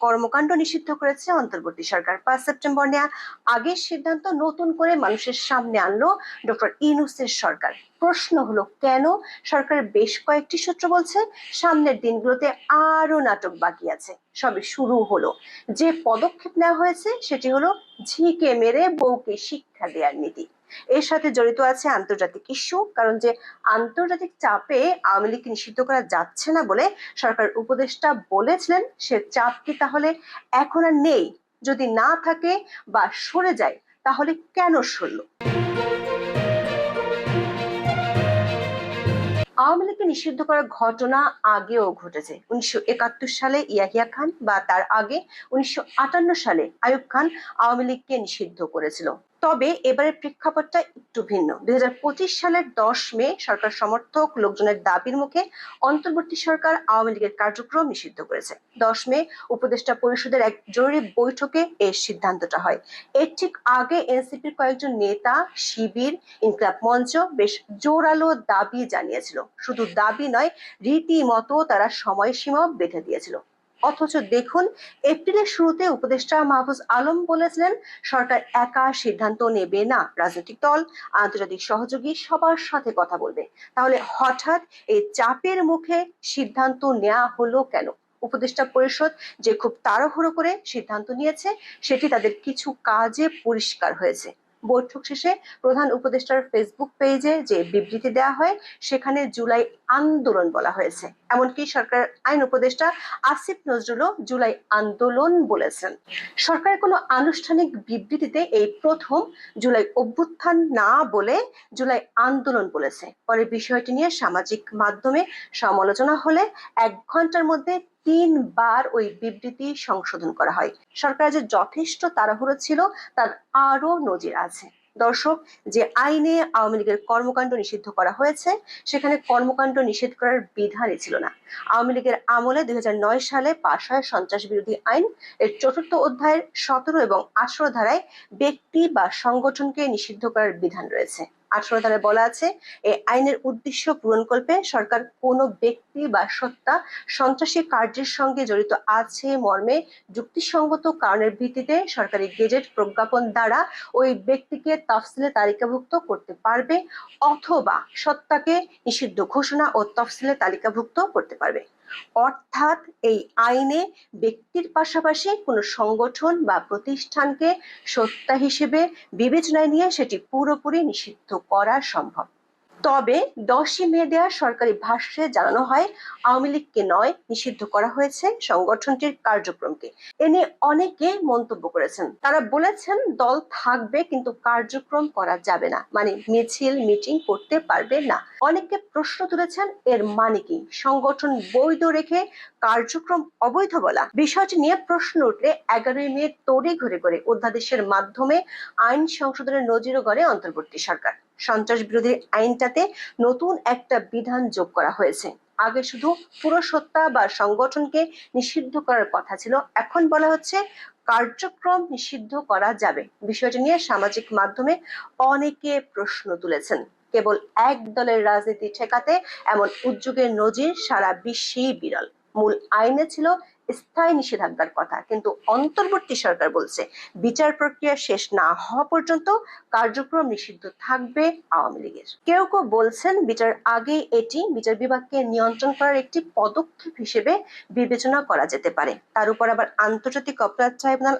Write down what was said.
কর্মকাণ্ড নিষিদ্ধ করেছে অন্তর্বর্তী সরকার। পাঁচ সেপ্টেম্বর নেওয়া আগের সিদ্ধান্ত নতুন করে মানুষের সামনে আনলো ডক্টর ইনুসের সরকার। প্রশ্ন হলো, কেন? সরকারের বেশ কয়েকটি সূত্র বলছে, সামনের দিনগুলোতে আরও নাটক বাকি আছে। সবে শুরু হলো। যে পদক্ষেপ নেওয়া হয়েছে, সেটি হলো ঝিকে মেরে বউকে শিক্ষা দেওয়ার নীতি। এর সাথে জড়িত আছে আন্তর্জাতিক ইস্যু, কারণ যে আন্তর্জাতিক চাপে আওয়ামী লীগকে নিষিদ্ধ করা যাচ্ছে না বলে সরকার উপদেষ্টা বলেছিলেন, সে চাপ কি তাহলে এখন আর নেই। যদি না থাকে বা সরে যায়, তাহলে কেন সরল? আওয়ামী লীগকে নিষিদ্ধ করার ঘটনা আগেও ঘটেছে। উনিশশো একাত্তর সালে ইয়াহিয়া খান বা তার আগে উনিশশো আটান্ন সালে আয়ুব খান আওয়ামী লীগকে নিষিদ্ধ করেছিল। তবে এবারের প্রেক্ষাপটটা একটু ভিন্ন। দুই হাজার পঁচিশ সালের দশ মে সরকার সমর্থক লোকজনের দাবির মুখে অন্তর্বর্তী সরকার আওয়ামী লীগের কার্যক্রম নিষিদ্ধ করেছে। দশ মে উপদেষ্টা পরিষদের এক জরুরি বৈঠকে এর সিদ্ধান্তটা হয়। এর ঠিক আগে এনসিপির কয়েকজন নেতা, শিবির, ইনকলাব মঞ্চ বেশ জোরালো দাবি জানিয়েছিল। শুধু দাবি নয়, রীতিমতো তারা সময়সীমাও বেঁধে দিয়েছিল। অথচ দেখুন, এপ্রিলের শুরুতে উপদেষ্টা মাহফুজ আলম বলেছিলেন, সরকার একা সিদ্ধান্ত নেবে না, রাজনৈতিক দল, আন্তর্জাতিক সহযোগী সবার সাথে কথা বলবে। তাহলে হঠাৎ এই চাপের মুখে সিদ্ধান্ত নেওয়া হলো কেন? উপদেষ্টা পরিষদ যে খুব তাড়াহুড়ো করে সিদ্ধান্ত নিয়েছে, সেটি তাদের কিছু কাজে পরিষ্কার হয়েছে। বৈঠক শেষে প্রধান উপদেষ্টার ফেসবুক পেজে যে বিবৃতি দেওয়া হয়, সেখানে জুলাই আন্দোলন বলা হয়েছে। এমনকি সরকার আইন উপদেষ্টা আসিফ নজরুলও জুলাই আন্দোলন বলেছেন। সরকারের কোনো আনুষ্ঠানিক বিবৃতিতে এই প্রথম জুলাই অভ্যুত্থান না বলে জুলাই আন্দোলন বলেছে। পরে বিষয়টি নিয়ে সামাজিক মাধ্যমে সমালোচনা হলে এক ঘণ্টার মধ্যে তিনবার ওই বিবৃতি সংশোধন করা হয়। সরকারের যে যথেষ্ট তাড়াহুড়ো ছিল, তার আরও নজির আছে। দর্শক, যে আইনে আওয়ামী লীগের কর্মকাণ্ড নিষিদ্ধ করা হয়েছে, সেখানে কর্মকাণ্ড নিষেধ করার বিধানই ছিল না। আওয়ামী লীগের আমলে দুই হাজার নয় সালে পাশ হয় সন্ত্রাস বিরোধী আইন। এর চতুর্থ অধ্যায়ের সতেরো এবং আঠারো ধারায় ব্যক্তি বা সংগঠনকে নিষিদ্ধ করার বিধান রয়েছে। আঠারো ধারায় বলা আছে, এই আইনের উদ্দেশ্য পূরণকল্পে সরকার কোনো ব্যক্তি বা সত্তা সন্ত্রাসী কার্যের সঙ্গে জড়িত আছে মর্মে যুক্তিসঙ্গত কারণের ভিত্তিতে সরকারি গেজেট প্রজ্ঞাপন দ্বারা ওই ব্যক্তিকে তফসিলে তালিকাভুক্ত করতে পারবে, অথবা সত্তাকে নিষিদ্ধ ঘোষণা ও তফসিলে তালিকাভুক্ত করতে পারবে। অর্থাৎ এই আইনে ব্যক্তির পাশাপাশি কোনো সংগঠন বা প্রতিষ্ঠানকে সত্তা হিসেবে বিবেচনায় নিয়ে সেটি পুরোপুরি নিষিদ্ধ করা সম্ভব। তবে দশই মে দেওয়া সরকারি ভাষ্যে জানানো হয়, আওয়ামী লীগকে নয়, নিষিদ্ধ করা হয়েছে সংগঠনটির কার্যক্রমকে। এ নিয়ে অনেকে মন্তব্য করেছেন। তারা বলেছেন, দল থাকবে কিন্তু কার্যক্রম করা যাবে না। মানে মিছিল, মিটিং করতে পারবে না। অনেকে প্রশ্ন তুলেছেন, এর মানে কি? সংগঠন বৈধ রেখে কার্যক্রম অবৈধ বলা? বিষয়টি নিয়ে প্রশ্ন উঠলে এগারোই মে তড়ি ঘুরে করে অধ্যাদেশের মাধ্যমে আইন সংশোধনের নজিরও গড়ে অন্তর্বর্তী সরকার। সন্ত্রাস বিরোধী আইনটাতে নতুন একটা বিধান যোগ করা হয়েছে। আগে শুধু পুরো পুরসত্তা বা সংগঠনকে নিষিদ্ধ করার কথা ছিল, এখন বলা হচ্ছে কার্যক্রম নিষিদ্ধ করা যাবে। বিষয়টি নিয়ে সামাজিক মাধ্যমে অনেকে প্রশ্ন তুলেছেন। কেবল এক দলের রাজনীতি ঠেকাতে এমন উদ্যোগের নজির সারা বিশ্বেই বিরল। মূল আইনে ছিল স্থায়ী নিষেধাজ্ঞার কথা। কিন্তু অন্তর্বর্তী সরকার বলছে, বিচার প্রক্রিয়া শেষ না হওয়া পর্যন্ত কার্যক্রম নিষিদ্ধ থাকবে আওয়ামী লীগের। কেউ কেউ বলছেন, বিচার আগে এটি বিচার বিভাগকে নিয়ন্ত্রণ করার একটি পদক্ষেপ হিসেবে বিবেচনা করা যেতে পারে। তার উপর আবার আন্তর্জাতিক অপরাধ ট্রাইব্যুনাল